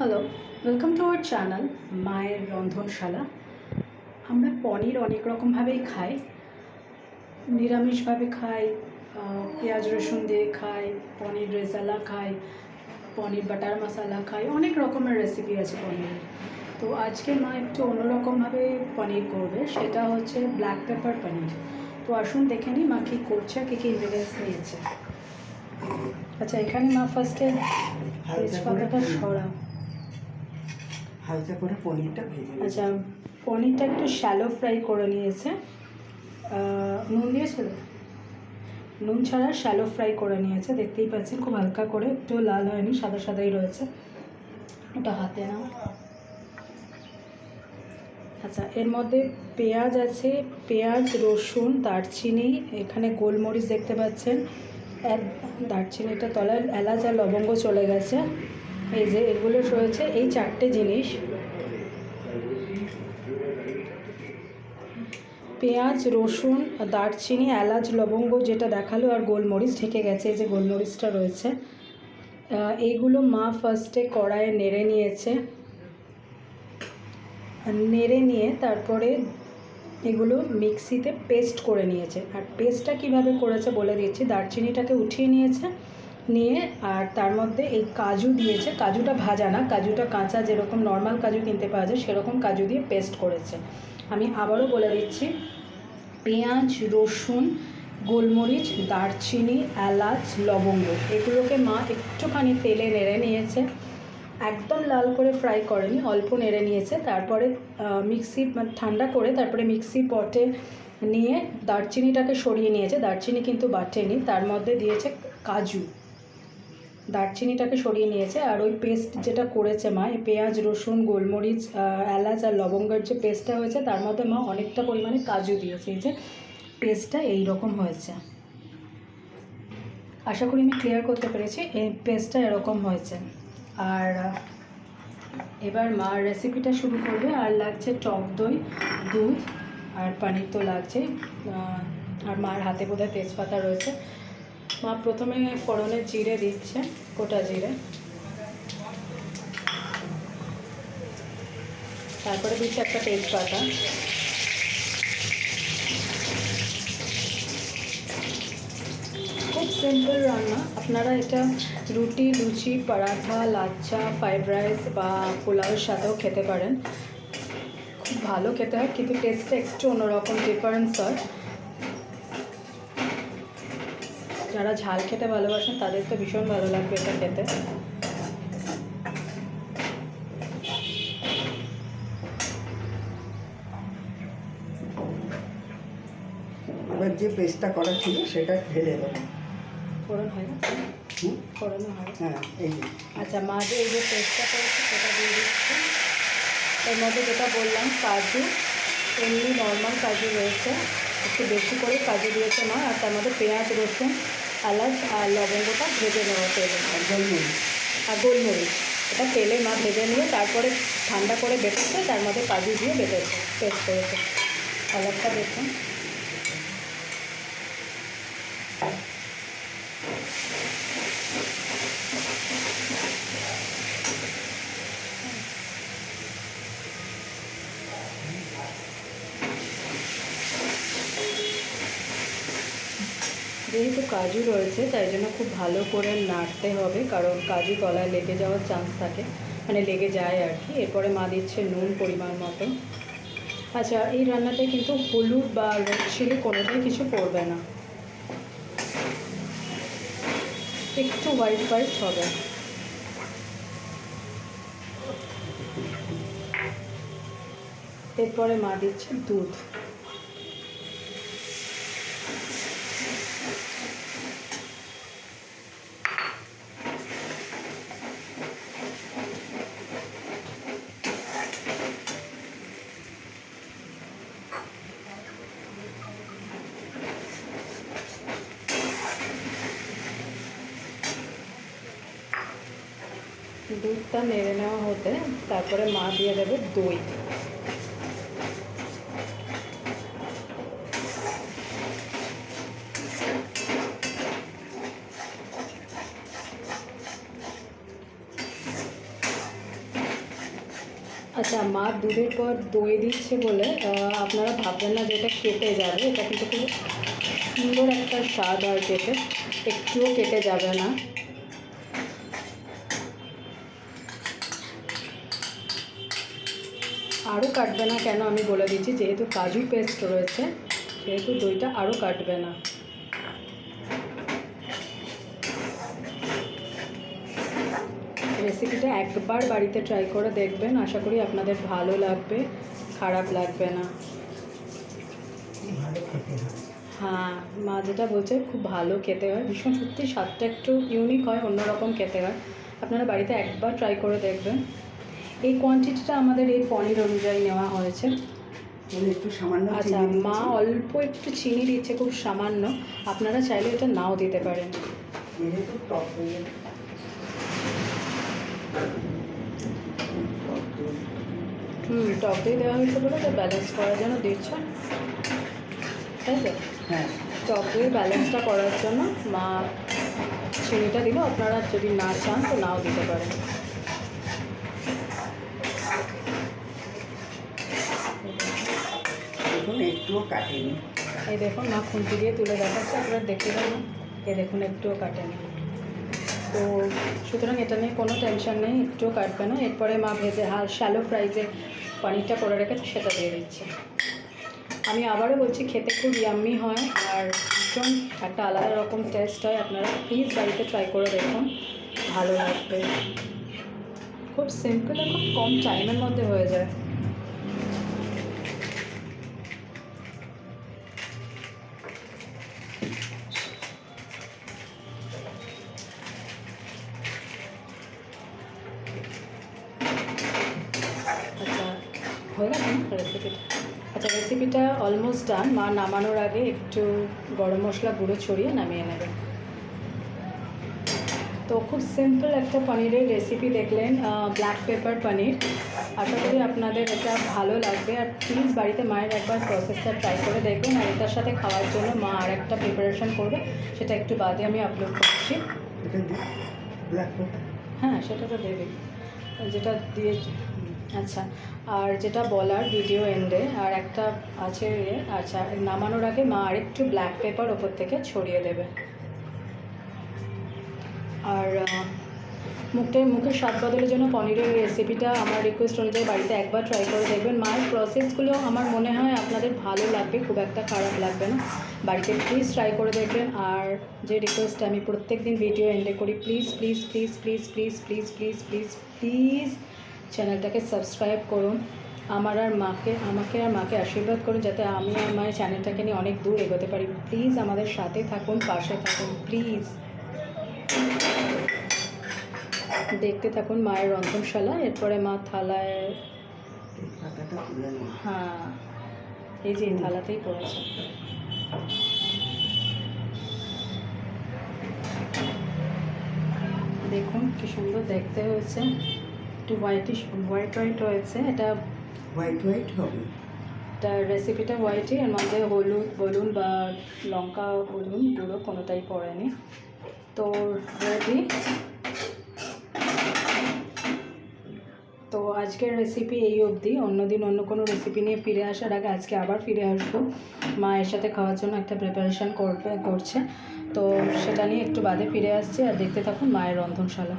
Hello welcome to our channel মায়ের রন্ধনশালা আমরা পনির অনেক রকমভাবেই খাই। নিরামিষভাবে খাই পেঁয়াজ রসুন দিয়ে খাই পনির রেজালা খাই পনির বাটার মশলা খাই অনেক রকমের রেসিপি আছে পনিরের। তো আজকে মা একটু অন্যরকমভাবে পনির করবে সেটা হচ্ছে ব্ল্যাক পেপার পনির। তো আসুন দেখে নিই মা কী করছে কী কী ইনগ্রিডিয়েন্টস নিয়েছে। আচ্ছা এখানে মা ফার্স্টে তেজপাতাটা সরাও হালকা করে পনিরটা ভেজে। আচ্ছা পনিরটা একটু শ্যালো ফ্রাই করে নিয়েছে। নুন দিয়েছিল নুন ছাড়া শ্যালো ফ্রাই করে নিয়েছে, দেখতেই পাচ্ছেন খুব হালকা করে, একটু লাল হয়নি, সাদা সাদাই রয়েছে। ওটা হাতে নাও। আচ্ছা এর মধ্যে পেঁয়াজ আছে, পেঁয়াজ, রসুন, দারচিনি, এখানে গোলমরিচ দেখতে পাচ্ছেন। দারচিনিটা তলায় এলাচ আর লবঙ্গ চলে গেছে। এই যে এগুলো রয়েছে, এই চারটে জিনিস। পেঁয়াজ, রসুন, দারচিনি, এলাচ, লবঙ্গ যেটা দেখাল, আর গোলমরিচ ঢেকে গেছে, এই যে গোলমরিচটা রয়েছে। এইগুলো মা ফার্স্টে কড়াইয়ে নেড়ে নিয়েছে। নেড়ে নিয়ে তারপরে এগুলো মিক্সিতে পেস্ট করে নিয়েছে। আর পেস্টটা কীভাবে করেছে বলে দিচ্ছি, দারচিনিটাকে উঠিয়ে নিয়েছে। নিয়ে, আর তার মধ্যে এই কাজু দিয়েছে। কাজুটা ভাজা না, কাজুটা কাঁচা, যেরকম নর্মাল কাজু কিনতে পাওয়া যায়, সেরকম কাজু দিয়ে পেস্ট করেছে। আমি আবারও বলে দিচ্ছি, পেঁয়াজ, রসুন, গোলমরিচ, দারচিনি, এলাচ, লবঙ্গ, এগুলোকে মা একটুখানি তেলে নেড়ে নিয়েছে। একদম লাল করে ফ্রাই করেনি, অল্প নেড়ে নিয়েছে। তারপরে মিক্সি ঠান্ডা করে তারপরে মিক্সি পটে নিয়ে দারচিনিটাকে সরিয়ে নিয়েছে। দারচিনি কিন্তু বাটেনি, তার মধ্যে দিয়েছে কাজু। দারচিনিটাকে সরিয়ে নিয়েছে আর ওই পেস্ট যেটা করেছে মা, এই পেঁয়াজ, রসুন, গোলমরিচ এলাচ আর লবঙ্গের যে পেস্টটা হয়েছে, তার মধ্যে মা অনেকটা পরিমাণে কাজু দিয়েছে। এই যে পেস্টটা এই রকম হয়েছে। আশা করি আমি ক্লিয়ার করতে পেরেছি, এই পেস্টটা এরকম হয়েছে। আর, এবার মা রেসিপিটা শুরু করবে, আর লাগছে টক দই, দুধ আর পানির তো লাগছে আর মার হাতে বোধহয় তেজপাতা রয়েছে। মা প্রথমে ফোড়নে জিরে দিচ্ছে, গোটা জিরে। তারপরে দিচ্ছে একটা তেজপাতা। খুব সিম্পল রান্না। আপনারা এটা রুটি, লুচি, পরাঠা লাচ্চা ফ্রাইড রাইস বা পোলাওয়ের সাথেও খেতে পারেন। খুব ভালো খেতে হয়, কিন্তু টেস্টটা একটু অন্যরকম ডিফারেন্স হয়। যারা ঝাল খেতে ভালোবাসেন তাদের তো ভীষণ ভালো লাগবে এটা খেতে। এবার যে পেস্টটা করা ছিল সেটা ঢেলে দেবো। ফোড়ন হয় না? ফোড়নও হয় হ্যাঁ এই যে। আচ্ছা মা যে এই যে পেস্টটা করেছে সেটা দিয়ে দিচ্ছি। এর মধ্যে যেটা বললাম কাজু। এমনি নর্মাল কাজু রয়েছে। একটু বেশি করে কাজু দিয়েছে মা আর তার মধ্যে পেঁয়াজ রসুন। এলাচ আর লবঙ্গটা ভেজে নেওয়া তেলে আর গোলমরিচ? আর গোলমরিচ। এটা তেলে মা ভেজে নিয়ে তারপরে ঠান্ডা করে বেটেছে তার মধ্যে কাজু দিয়ে বেটেছে পেস্ট করেছে। কালারটা দেখুন। যেহেতু কাজু রয়েছে, তাই জন্য খুব ভালো করে নাড়তে হবে, কারণ কাজু তলায় লেগে যাওয়ার চান্স থাকে। মানে লেগে যায় আর কি। এরপরে মা দিচ্ছে নুন পরিমাণ মতো। আচ্ছা এই রান্নাতে কিন্তু হলুদ বা রেড চিলি কোনোটাই কিছু পড়বে না। একটু হোয়াইট হোয়াইট হবে। এরপরে মা দিচ্ছে দুধ। দুধটা নেড়ে নেওয়া হতে তারপরে মা দিয়ে দেবে দই। আচ্ছা মা দুধের পর দই দিচ্ছে বলে আপনারা ভাববেন না যে এটা কেটে যাবে। এটা কিন্তু খুব সুন্দর একটা স্বাদ হয় কেটে একটুও কেটে যাবে না। আরও কাটবে না কেন আমি বলে দিচ্ছি যেহেতু কাজু পেস্ট রয়েছে সেহেতু দইটা আরও কাটবে না। রেসিপিটা একবার বাড়িতে ট্রাই করে দেখবেন আশা করি আপনাদের ভালো লাগবে খারাপ লাগবে না। হ্যাঁ। মা যেটা বলছে খুব ভালো খেতে হয়। ভীষণ সত্যি স্বাদটা একটু ইউনিক হয় অন্যরকম খেতে হয়। আপনারা বাড়িতে একবার ট্রাই করে দেখবেন। এই কোয়ান্টিটিটা আমাদের এই পনির অনুযায়ী নেওয়া হয়েছে। একটু সামান্য আচ্ছা মা অল্প একটু চিনি দিচ্ছে খুব সামান্য। আপনারা চাইলে এটা নাও দিতে পারেন। হুম টক দই দেওয়া হয়েছে বলে তো ব্যালেন্স করার জন্য দিচ্ছ। তাই তো? হ্যাঁ। টক দই ব্যালেন্সটা করার জন্য মা চিনিটা দিল। আপনারা যদি না চান তো নাও দিতে পারেন। দেখুন, একটুও কাটেনি। এই দেখুন, মা খুন্তি দিয়ে তুলে দেখাচ্ছে, আপনারা দেখতে পাবেন। এই দেখুন, একটুও কাটেনি। তো সুতরাং এটা নিয়ে কোনো টেনশন নেই, একটুও কাটবে না। এরপরে মা ভেজে হাল শ্যালো ফ্রাই যে পানিরটা করে রেখেছে, সেটা দিয়ে দিচ্ছে। আমি আবারও বলছি, খেতে খুব ইয়াম্মি হয়, আর ভীষণ একটা আলাদা রকম টেস্ট হয়। আপনারা প্লিজ বাড়িতে ট্রাই করে দেখুন, ভালো লাগবে। খুব সিম্পল আর খুব কম টাইমের মধ্যে হয়ে যায়। হয়ে রেসিপিটা আচ্ছা রেসিপিটা অলমোস্ট ডান মা নামানোর আগে একটু গরম মশলা গুঁড়ো ছড়িয়ে নামিয়ে নেবে। তো খুব সিম্পল একটা পনিরের রেসিপি দেখলেন ব্ল্যাক পেপার পনির। আশা করি আপনাদের এটা ভালো লাগবে। আর প্লিজ বাড়িতে মায়ের একবার প্রসেসটা ট্রাই করে দেখবেন। আর এটার সাথে খাওয়ার জন্য মা আর একটা প্রিপারেশন করবে। সেটা একটু বাদে আমি আপলোড করছি। হ্যাঁ সেটা তো দেবে যেটা দিয়ে আচ্ছা আর যেটা বলার ভিডিও এন্ডে আর একটা আছে আচ্ছা নামানোর আগে মা আরেকটু ব্ল্যাক পেপার ওপর থেকে ছড়িয়ে দেবে। আর মুখটাই মুখের স্বাদ বদলের জন্য পনিরের রেসিপিটা আমার রিকোয়েস্ট অনুযায়ী বাড়িতে একবার ট্রাই করে দেখবেন। মায়ের প্রসেসগুলো আমার মনে হয় আপনাদের ভালো লাগবে, খুব একটা খারাপ লাগবে না। বাড়িতে প্লিজ ট্রাই করে দেখবেন। আর যে রিকোয়েস্ট আমি প্রত্যেক দিন ভিডিও এন্ডে করি please please please please please please please please please চ্যানেলটাকে সাবস্ক্রাইব করুন, আমার আর মাকে, আমাকে আর মাকে আশীর্বাদ করুন যাতে আমি আর মায়ের চ্যানেলটাকে নিয়ে অনেক দূর এগোতে পারি। প্লিজ আমাদের সাথে থাকুন, পাশে থাকুন, প্লিজ। দেখতে থাকুন মায়ের রন্ধনশালা, এরপরে মা থালায় হ্যাঁ এই যে থালাতেই পড়েছে। দেখুন কি সুন্দর দেখতে হয়েছে। একটু হোয়াইটিশ হোয়াইট হোয়াইট হয়েছে এটা হোয়াইট হোয়াইট হবে। এটা রেসিপিটা হোয়াইটই এর মধ্যে হলুদ বলুন বা লঙ্কা বলুন গুঁড়ো কোনোটাই পড়েনি। তো রেডি তো আজকের রেসিপি এই অবধি। অন্যদিন অন্য কোনো রেসিপি নিয়ে ফিরে আসার আগে আজকে আবার ফিরে আসব। মায়ের সাথে খাওয়ার জন্য একটা প্রিপারেশান করবে করছে। তো সেটা নিয়ে একটু বাদে ফিরে আসছে। আর দেখতে থাকুন মায়ের রন্ধনশালা।